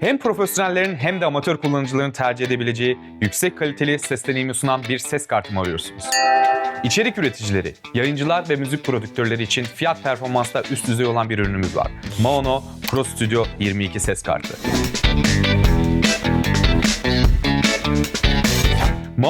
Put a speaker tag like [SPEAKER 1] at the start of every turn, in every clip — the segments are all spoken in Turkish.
[SPEAKER 1] Hem profesyonellerin hem de amatör kullanıcıların tercih edebileceği yüksek kaliteli ses deneyimi sunan bir ses kartı mı arıyorsunuz? İçerik üreticileri, yayıncılar ve müzik prodüktörleri için fiyat performansta üst düzey olan bir ürünümüz var. Maono Pro Studio 22 ses kartı.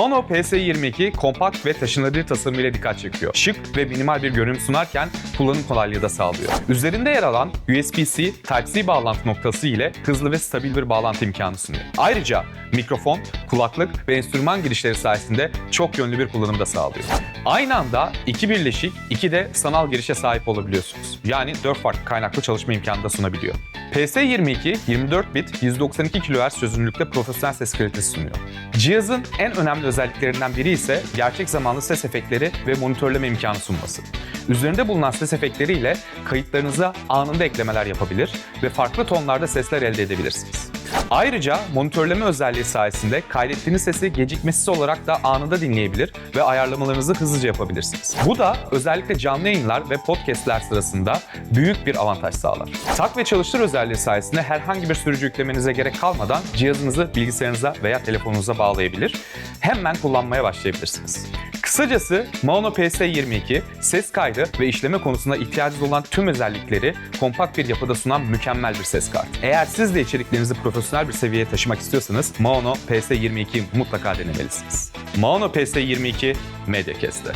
[SPEAKER 1] Maono PS22 kompakt ve taşınabilir tasarımıyla dikkat çekiyor. Şık ve minimal bir görünüm sunarken kullanım kolaylığı da sağlıyor. Üzerinde yer alan USB-C Type-C bağlantı noktası ile hızlı ve stabil bir bağlantı imkanı sunuyor. Ayrıca mikrofon, kulaklık ve enstrüman girişleri sayesinde çok yönlü bir kullanım da sağlıyor. Aynı anda iki birleşik, iki de sanal girişe sahip olabiliyorsunuz. Yani 4 farklı kaynaklı çalışma imkanı da sunabiliyor. PS22 24 bit 192 kHz çözünürlükte profesyonel ses kalitesi sunuyor. Cihazın en önemli özelliklerinden biri ise gerçek zamanlı ses efektleri ve monitörleme imkanı sunması. Üzerinde bulunan ses efektleriyle kayıtlarınıza anında eklemeler yapabilir ve farklı tonlarda sesler elde edebilirsiniz. Ayrıca monitörleme özelliği sayesinde kaydettiğiniz sesi gecikmesiz olarak da anında dinleyebilir ve ayarlamalarınızı hızlıca yapabilirsiniz. Bu da özellikle canlı yayınlar ve podcastler sırasında büyük bir avantaj sağlar. Tak ve çalıştır özelliği sayesinde herhangi bir sürücü yüklemenize gerek kalmadan cihazınızı bilgisayarınıza veya telefonunuza bağlayabilir. Hemen kullanmaya başlayabilirsiniz. Kısacası Maono PS22 ses kaydı ve işleme konusunda ihtiyacınız olan tüm özellikleri kompakt bir yapıda sunan mükemmel bir ses kartı. Eğer siz de içeriklerinizi profesyonel bir seviyeye taşımak istiyorsanız Maono PS22 mutlaka denemelisiniz. Maono PS22 Mediacast'te.